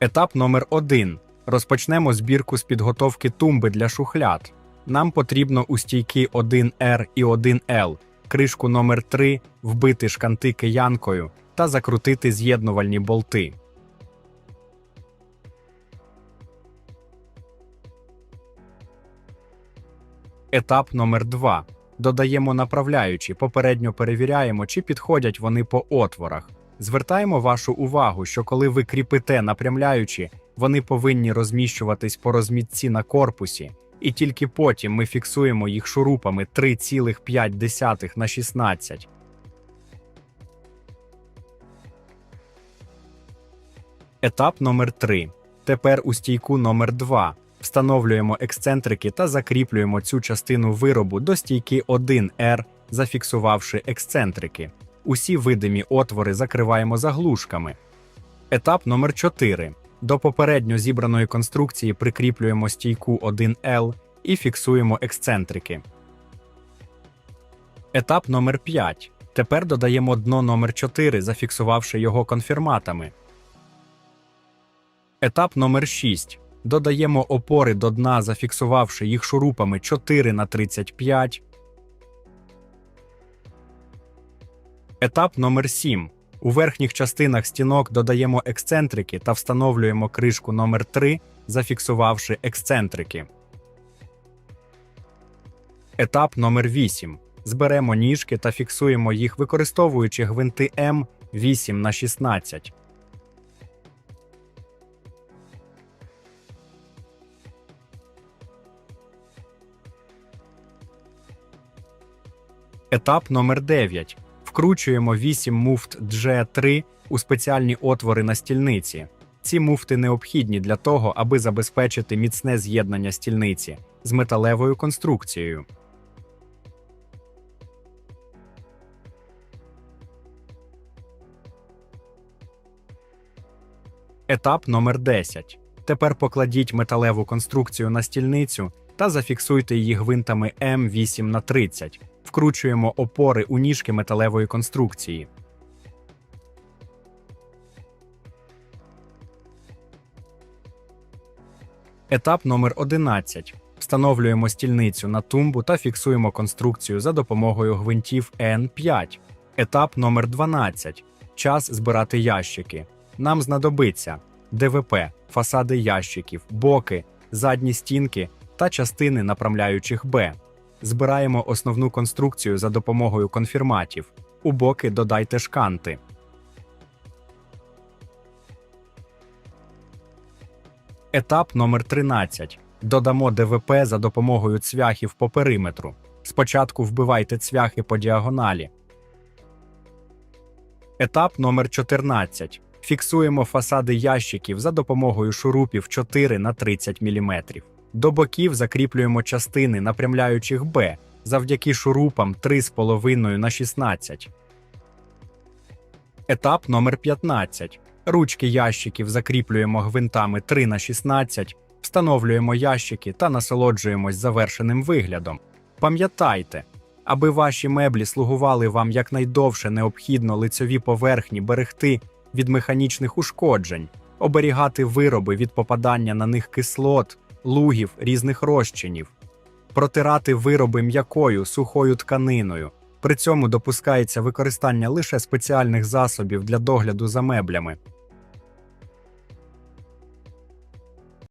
Етап номер 1 Розпочнемо збірку з підготовки тумби для шухляд. Нам потрібно у стійки 1R і 1L, кришку номер 3 вбити шканти киянкою та закрутити з'єднувальні болти. Етап номер 2 Додаємо направляючі, попередньо перевіряємо, чи підходять вони по отворах. Звертаємо вашу увагу, що коли ви кріпите напрямляючі, вони повинні розміщуватись по розмітці на корпусі, і тільки потім ми фіксуємо їх шурупами 3,5 на 16. Етап номер 3 Тепер у стійку номер 2 встановлюємо ексцентрики та закріплюємо цю частину виробу до стійки 1R, зафіксувавши ексцентрики. Усі видимі отвори закриваємо заглушками. Етап номер 4 До попередньо зібраної конструкції прикріплюємо стійку 1L і фіксуємо ексцентрики. Етап номер 5 Тепер додаємо дно номер 4, зафіксувавши його конфірматами. Етап номер 6 Додаємо опори до дна, зафіксувавши їх шурупами 4 на 35. Етап номер 7 У верхніх частинах стінок додаємо ексцентрики та встановлюємо кришку номер 3, зафіксувавши ексцентрики. Етап номер 8 Зберемо ніжки та фіксуємо їх, використовуючи гвинти М 8 на 16. Етап номер 9 Вкручуємо 8 муфт G3 у спеціальні отвори на стільниці. Ці муфти необхідні для того, аби забезпечити міцне з'єднання стільниці з металевою конструкцією. Етап номер 10. Тепер покладіть металеву конструкцію на стільницю та зафіксуйте її гвинтами М8 на 30. Вкручуємо опори у ніжки металевої конструкції. Етап номер 11. Встановлюємо стільницю на тумбу та фіксуємо конструкцію за допомогою гвинтів N5. Етап номер 12. Час збирати ящики. Нам знадобиться ДВП, фасади ящиків, боки, задні стінки та частини направляючих Б. Збираємо основну конструкцію за допомогою конфірматів. У боки додайте шканти. Етап номер 13. Додамо ДВП за допомогою цвяхів по периметру. Спочатку вбивайте цвяхи по діагоналі. Етап номер 14. Фіксуємо фасади ящиків за допомогою шурупів 4 на 30 мм. До боків закріплюємо частини напрямляючих Б завдяки шурупам 3,5 на 16. Етап номер 15. Ручки ящиків закріплюємо гвинтами 3 на 16, встановлюємо ящики та насолоджуємось завершеним виглядом. Пам'ятайте, аби ваші меблі слугували вам якнайдовше необхідно лицьові поверхні берегти від механічних ушкоджень, оберігати вироби від попадання на них кислот, лугів різних розчинів, протирати вироби м'якою сухою тканиною. При цьому допускається використання лише спеціальних засобів для догляду за меблями.